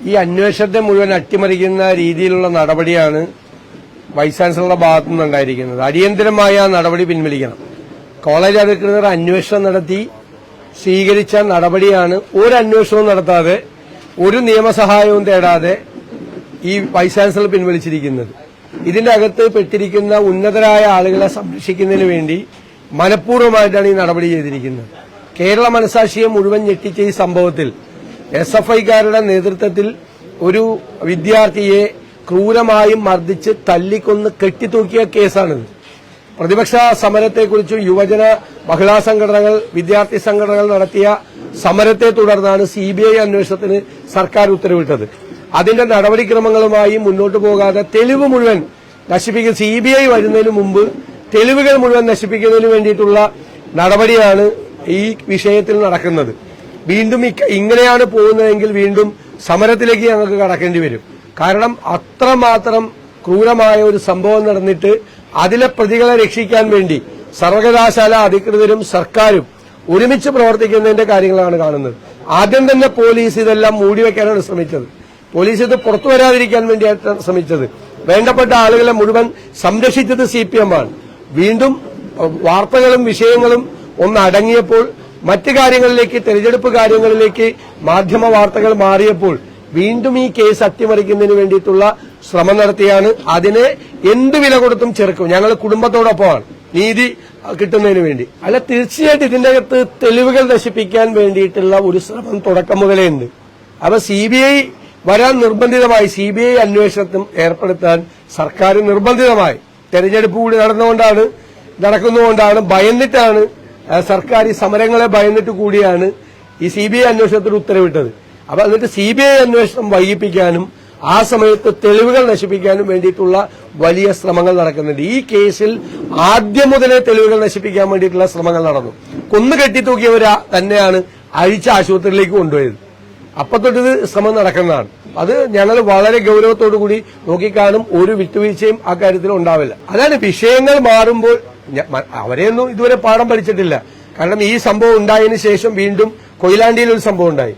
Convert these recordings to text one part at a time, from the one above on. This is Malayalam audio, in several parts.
ഈ അന്വേഷണത്തെ മുഴുവൻ അട്ടിമറിക്കുന്ന രീതിയിലുള്ള നടപടിയാണ് വൈസ് ചാൻസലറുടെ ഭാഗത്തു നിന്നുണ്ടായിരിക്കുന്നത് അടിയന്തരമായ ആ നടപടി പിൻവലിക്കണം. കോളേജ് അധികൃതർ അന്വേഷണം നടത്തി സ്വീകരിച്ച നടപടിയാണ് ഒരു അന്വേഷണവും നടത്താതെ ഒരു നിയമസഹായവും തേടാതെ ഈ വൈസ് ചാൻസലർ പിൻവലിച്ചിരിക്കുന്നത്. ഇതിന്റെ അകത്ത് പെട്ടിരിക്കുന്ന ഉന്നതരായ ആളുകളെ സംരക്ഷിക്കുന്നതിന് വേണ്ടി മനഃപൂർവമായിട്ടാണ് ഈ നടപടി ചെയ്തിരിക്കുന്നത്. കേരള മനസാക്ഷിയെ മുഴുവൻ ഞെട്ടിച്ച ഈ സംഭവത്തിൽ എസ് എഫ് ഐക്കാരുടെ നേതൃത്വത്തിൽ ഒരു വിദ്യാർത്ഥിയെ ക്രൂരമായും മർദ്ദിച്ച് തല്ലിക്കൊന്ന് കെട്ടിത്തൂക്കിയ കേസാണിത്. പ്രതിപക്ഷ സമരത്തെക്കുറിച്ചും യുവജന മഹിളാ സംഘടനകൾ വിദ്യാർത്ഥി സംഘടനകൾ നടത്തിയ സമരത്തെ തുടർന്നാണ് സി ബി ഐ അന്വേഷണത്തിന് സർക്കാർ ഉത്തരവിട്ടത്. അതിന്റെ നടപടിക്രമങ്ങളുമായി മുന്നോട്ടു പോകാതെ തെളിവ് മുഴുവൻ നശിപ്പിക്കുന്ന സി ബി ഐ വരുന്നതിന് മുമ്പ് തെളിവുകൾ മുഴുവൻ നശിപ്പിക്കുന്നതിന് വേണ്ടിയിട്ടുള്ള നടപടിയാണ് ഈ വിഷയത്തിൽ നടക്കുന്നത്. വീണ്ടും ഇങ്ങനെയാണ് പോകുന്നതെങ്കിൽ വീണ്ടും സമരത്തിലേക്ക് ഞങ്ങൾക്ക് കടക്കേണ്ടി വരും. കാരണം അത്രമാത്രം ക്രൂരമായ ഒരു സംഭവം നടന്നിട്ട് അതിലെ പ്രതികളെ രക്ഷിക്കാൻ വേണ്ടി സർവകലാശാല അധികൃതരും സർക്കാരും ഒരുമിച്ച് പ്രവർത്തിക്കുന്നതിന്റെ കാര്യങ്ങളാണ് കാണുന്നത്. ആദ്യം തന്നെ പോലീസ് ഇതെല്ലാം മൂടിവെക്കാനാണ് ശ്രമിച്ചത്. പോലീസ് ഇത് പുറത്തു വരാതിരിക്കാൻ വേണ്ടിയാണ് ശ്രമിച്ചത്. വേണ്ടപ്പെട്ട ആളുകളെ മുഴുവൻ സംരക്ഷിച്ചത് സി പി ആണ്. വീണ്ടും വാർത്തകളും വിഷയങ്ങളും ഒന്ന് അടങ്ങിയപ്പോൾ മറ്റു കാര്യങ്ങളിലേക്ക് തെരഞ്ഞെടുപ്പ് കാര്യങ്ങളിലേക്ക് മാധ്യമ വാർത്തകൾ മാറിയപ്പോൾ വീണ്ടും ഈ കേസ് അട്ടിമറിക്കുന്നതിന് വേണ്ടിയിട്ടുള്ള ശ്രമം നടത്തിയാണ്. അതിനെ എന്ത് വില കൊടുത്തും ചെറുക്കും. ഞങ്ങൾ കുടുംബത്തോടൊപ്പമാണ്. നീതി കിട്ടുന്നതിന് വേണ്ടി. അല്ല തീർച്ചയായിട്ടും ഇതിന്റെ അകത്ത് തെളിവുകൾ നശിപ്പിക്കാൻ വേണ്ടിയിട്ടുള്ള ഒരു ശ്രമം തുടക്കം മുതലേ ഉണ്ട്. അപ്പൊ സി ബി ഐ വരാൻ നിർബന്ധിതമായി സി ബി ഐ അന്വേഷണത്തിൽ ഏർപ്പെടുത്താൻ സർക്കാർ നിർബന്ധിതമായി. തെരഞ്ഞെടുപ്പ് കൂടി നടന്നുകൊണ്ടാണ് നടക്കുന്നതുകൊണ്ടാണ് ഭയന്നിട്ടാണ് സർക്കാർ ഈ സമരങ്ങളെ ഭയന്നിട്ട് കൂടിയാണ് ഈ സി ബി ഐ അന്വേഷണത്തിന് ഉത്തരവിട്ടത്. അപ്പൊ എന്നിട്ട് സി ബി ഐ അന്വേഷണം വൈകിപ്പിക്കാനും ആ സമയത്ത് തെളിവുകൾ നശിപ്പിക്കാനും വേണ്ടിയിട്ടുള്ള വലിയ ശ്രമങ്ങൾ നടക്കുന്നുണ്ട്. ഈ കേസിൽ ആദ്യം മുതലേ തെളിവുകൾ നശിപ്പിക്കാൻ വേണ്ടിയിട്ടുള്ള ശ്രമങ്ങൾ നടന്നു. കൊന്നു കെട്ടിത്തൂക്കിയവരാ തന്നെയാണ് അഴിച്ച ആശുപത്രിയിലേക്ക് കൊണ്ടുപോയത്. അപ്പൊ തൊട്ടിത് ശ്രമം നടക്കുന്നതാണ്. അത് ഞങ്ങൾ വളരെ ഗൗരവത്തോടു കൂടി നോക്കിക്കാണും ഒരു വിട്ടുവീഴ്ചയും ആ കാര്യത്തിൽ ഉണ്ടാവില്ല. അതാണ് വിഷയങ്ങൾ മാറുമ്പോൾ അവരെയൊന്നും ഇതുവരെ പാഠം പഠിച്ചിട്ടില്ല. കാരണം ഈ സംഭവം ഉണ്ടായതിന് ശേഷം വീണ്ടും കൊയിലാണ്ടിയിൽ ഒരു സംഭവം ഉണ്ടായി.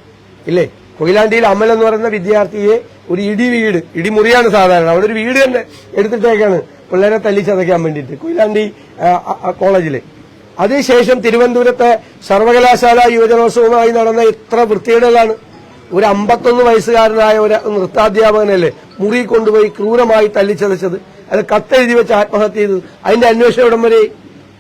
ഇല്ലേ? കൊയിലാണ്ടിയിൽ അമൽ എന്ന് പറയുന്ന വിദ്യാർത്ഥിയെ ഒരു ഇടി വീട് ഇടിമുറിയാണ് സാധാരണ. അവിടെ ഒരു വീട് തന്നെ എടുത്തിട്ടേക്കാണ് പിള്ളേരെ തല്ലിച്ചതയ്ക്കാൻ വേണ്ടിയിട്ട് കൊയിലാണ്ടി കോളേജിൽ. അതിനുശേഷം തിരുവനന്തപുരത്തെ സർവകലാശാല യുവജനോത്സവമായി നടന്ന എത്ര വൃത്തികേടുകളാണ്. ഒരു അമ്പത്തൊന്ന് വയസ്സുകാരനായ ഒരു നൃത്താധ്യാപകനല്ലേ മുറി കൊണ്ടുപോയി ക്രൂരമായി തല്ലിച്ചതച്ചത്? അത് കത്തെഴുതി വെച്ച് ആത്മഹത്യ ചെയ്തത്. അതിന്റെ അന്വേഷണം എവിടം വരെ?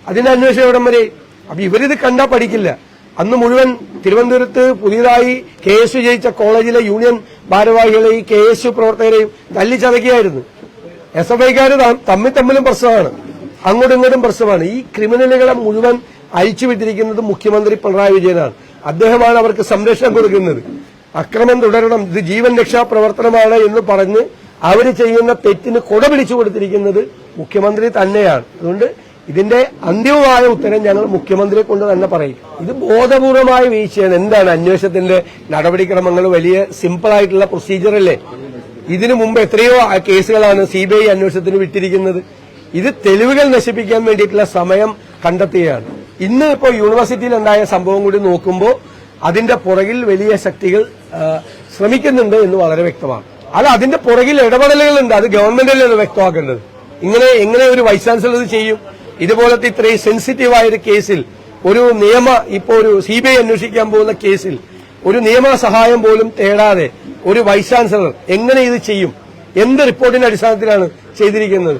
അതിന്റെ അന്വേഷണം എവിടം വരെ? അപ്പൊ ഇവരിത് കണ്ടാ പഠിക്കില്ല. അന്ന് മുഴുവൻ തിരുവനന്തപുരത്ത് പുതിയതായി കെ എസ് ജയിച്ച കോളേജിലെ യൂണിയൻ ഭാരവാഹികളെയും കെ എസ് യു പ്രവർത്തകരെയും തല്ലിച്ചതക്കിയായിരുന്നു. എസ് എഫ് ഐക്കാർ തമ്മിൽ തമ്മിലും പ്രശ്നമാണ്. അങ്ങോട്ടും ഇങ്ങോട്ടും പ്രശ്നമാണ്. ഈ ക്രിമിനലുകളെ മുഴുവൻ അഴിച്ചുവിട്ടിരിക്കുന്നത് മുഖ്യമന്ത്രി പിണറായി വിജയനാണ്. അദ്ദേഹമാണ് അവർക്ക് സംരക്ഷണം കൊടുക്കുന്നത്. അക്രമം തുടരണം. ഇത് ജീവൻ രക്ഷാ പ്രവർത്തനമാണ് എന്ന് പറഞ്ഞ് അവർ ചെയ്യുന്ന തെറ്റിന് കൊട പിടിച്ചു കൊടുത്തിരിക്കുന്നത് മുഖ്യമന്ത്രി തന്നെയാണ്. അതുകൊണ്ട് ഇതിന്റെ അന്തിമമായ ഉത്തരം ഞങ്ങൾ മുഖ്യമന്ത്രിയെ കൊണ്ട് തന്നെ പറയും. ഇത് ബോധപൂർവമായ വീഴ്ചയാണ്. എന്താണ് അന്വേഷണത്തിന്റെ നടപടിക്രമങ്ങൾ? വലിയ സിമ്പിൾ ആയിട്ടുള്ള പ്രൊസീജിയർ അല്ലേ? ഇതിനു മുമ്പ് എത്രയോ കേസുകളാണ് സി ബി അന്വേഷണത്തിന് വിട്ടിരിക്കുന്നത്. ഇത് തെളിവുകൾ നശിപ്പിക്കാൻ വേണ്ടിയിട്ടുള്ള സമയം കണ്ടെത്തുകയാണ്. ഇന്ന് ഇപ്പോൾ യൂണിവേഴ്സിറ്റിയിൽ ഉണ്ടായ സംഭവം കൂടി നോക്കുമ്പോൾ അതിന്റെ പുറകിൽ വലിയ ശക്തികൾ ശ്രമിക്കുന്നുണ്ട് എന്ന് വളരെ വ്യക്തമാണ്. അല്ല അതിന്റെ പുറകിൽ ഇടപെടലുകളുണ്ട്. അത് ഗവൺമെന്റിലാണ് വ്യക്തമാക്കേണ്ടത്. ഇങ്ങനെ എങ്ങനെ ഒരു വൈസ് ചാൻസലർ ചെയ്യും. ഇതുപോലത്തെ ഇത്രയും സെൻസിറ്റീവായ ഒരു കേസിൽ ഒരു നിയമ ഇപ്പോ ഒരു സി ബി ഐ അന്വേഷിക്കാൻ പോകുന്ന കേസിൽ ഒരു നിയമ സഹായം പോലും തേടാതെ ഒരു വൈസ് ചാൻസലർ എങ്ങനെ ഇത് ചെയ്യും? എന്ത് റിപ്പോർട്ടിന്റെ അടിസ്ഥാനത്തിലാണ് ചെയ്തിരിക്കുന്നത്?